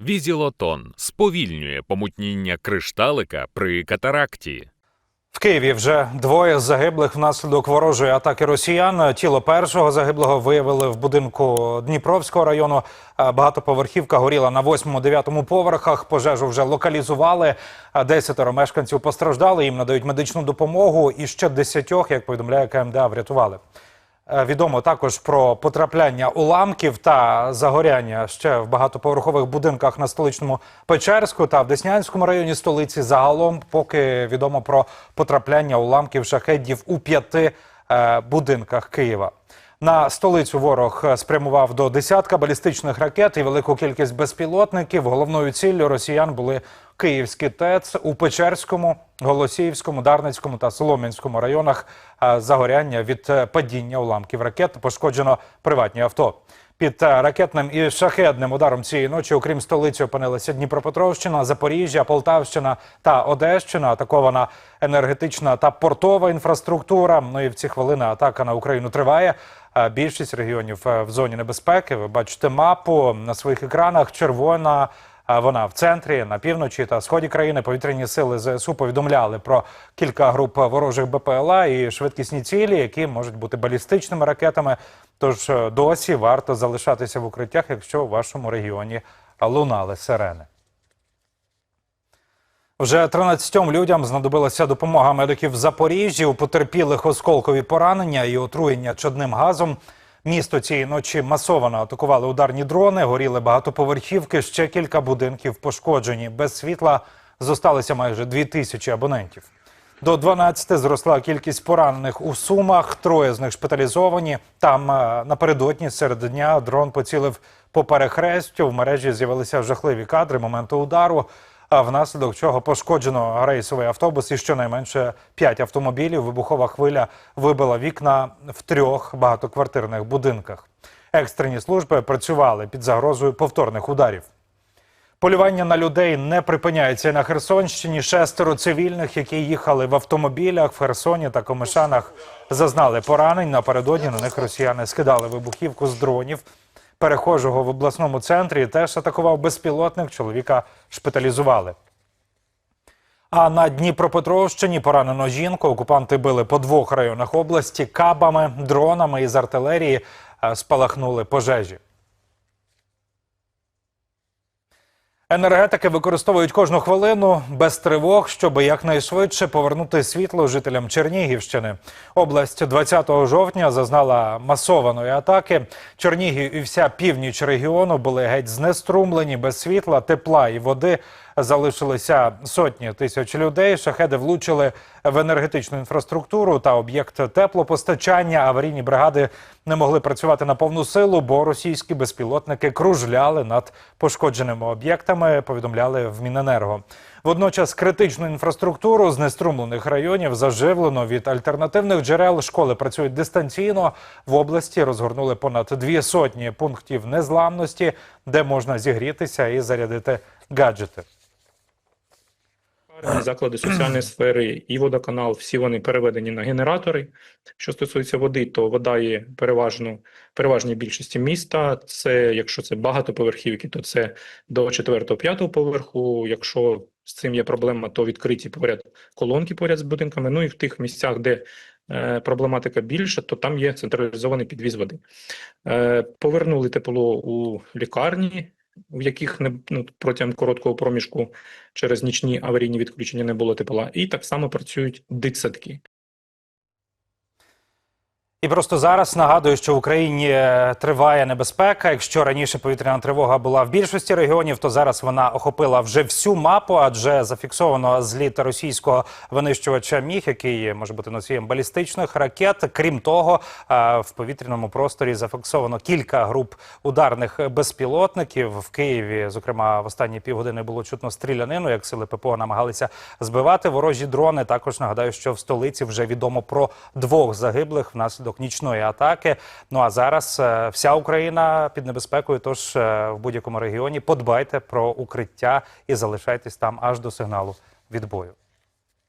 Візілотон сповільнює помутніння кришталика при катаракті. В Києві вже двоє загиблих внаслідок ворожої атаки росіян. Тіло першого загиблого виявили в будинку Дніпровського району. Е, Багатоповерхівка горіла на 8-9 поверхах. Пожежу вже локалізували. Е, Десятеро мешканців постраждали. Їм надають медичну допомогу. І ще десятьох, як повідомляє КМДА, врятували. Е, Відомо також про потрапляння уламків та загоряння ще в багатоповерхових будинках на столичному Печерську та в Деснянському районі столиці. Загалом поки відомо про потрапляння уламків шахедів у п'яти е, будинках Києва. На столицю ворог е, спрямував до десятка балістичних ракет і велику кількість безпілотників. Головною ціллю росіян були Київський ТЕЦ у Печерському, Голосіївському, Дарницькому та Солом'янському районах. Е, Загоряння від е, падіння уламків ракет пошкоджено приватні авто. Під ракетним і шахедним ударом цієї ночі, окрім столиці, опинилися Дніпропетровщина, Запоріжжя, Полтавщина та Одещина. Атакована енергетична та портова інфраструктура. Ну і в ці хвилини атака на Україну триває. Більшість регіонів е, в зоні небезпеки. Ви бачите мапу на своїх екранах. Червона. е, Вона в центрі на півночі та сході країни повітряні сили ЗСУ повідомляли про кілька груп ворожих БПЛА і швидкісні цілі, які можуть бути балістичними ракетами. Тож е, досі варто залишатися в укриттях, якщо у вашому регіоні лунали сирени. Вже 13 людям знадобилася допомога медиків в Запоріжжі. У потерпілих осколкові поранення і отруєння чадним газом. Місто цієї ночі масово атакували ударні дрони, горіли багатоповерхівки, ще кілька будинків пошкоджені. Без світла зосталися майже дві тисячі абонентів. До 12 зросла кількість поранених у Сумах. Троє з них шпиталізовані. Там е, напередодні серед дня дрон поцілив по перехрестю. В мережі з'явилися жахливі кадри моменту удару. А внаслідок чого пошкоджено рейсовий автобус і щонайменше п'ять автомобілів. Вибухова хвиля вибила вікна в трьох багатоквартирних будинках. Екстрені служби працювали під загрозою повторних ударів. Полювання на людей не припиняється на Херсонщині. Шестеро цивільних, які їхали в автомобілях в Херсоні та Комишанах, зазнали поранень. Напередодні на них росіяни скидали вибухівку з дронів. Перехожого в обласному центрі теж атакував безпілотник. Чоловіка шпиталізували. А на Дніпропетровщині поранено жінку. Окупанти били по двох районах області кабами, дронами із артилерії е, спалахнули пожежі. Енергетики використовують кожну хвилину без тривог, щоб якнайшвидше повернути світло жителям Чернігівщини. Область 20 жовтня зазнала масованої атаки. Чернігів і вся північ регіону були геть знеструмлені без світла, тепла і води. Залишилися сотні тисяч людей. Шахеди влучили в енергетичну інфраструктуру та об'єкт теплопостачання. Аварійні бригади не могли працювати на повну силу, бо російські безпілотники кружляли над пошкодженими об'єктами. Повідомляли в Міненерго. Водночас критичну інфраструктуру знеструмлених районів заживлено від альтернативних джерел. Школи працюють дистанційно. В області розгорнули понад дві сотні пунктів незламності, де можна зігрітися і зарядити гаджети. Заклади соціальної сфери і водоканал, всі вони переведені на генератори. Що стосується води, то вода є переважно переважній більшості міста. Це якщо це багатоповерхівки, то це до 4-5 поверху. Якщо з цим є проблема, то відкриті поряд колонки поряд з будинками. Ну і в тих місцях, де е, проблематика більша, то там є централізований підвіз води. Е, повернули тепло у лікарні. В яких не ну, протягом короткого проміжку через нічні аварійні відключення не було тепла, і так само працюють дитсадки. І просто зараз нагадую, що в Україні е, триває небезпека. Якщо раніше повітряна тривога була в більшості регіонів, то зараз вона охопила вже всю мапу, адже зафіксовано зліт російського винищувача міг, який може бути носієм балістичних ракет. Крім того, е, в повітряному просторі зафіксовано кілька груп ударних безпілотників в Києві. Зокрема, в останні півгодини було чутно стрілянину, як сили ППО намагалися збивати ворожі дрони. Також нагадаю, що в столиці вже відомо про двох загиблих внаслідок нічної атаки. Ну а зараз е, вся Україна під небезпекою. Тож е, в будь-якому регіоні подбайте про укриття і залишайтесь там аж до сигналу відбою.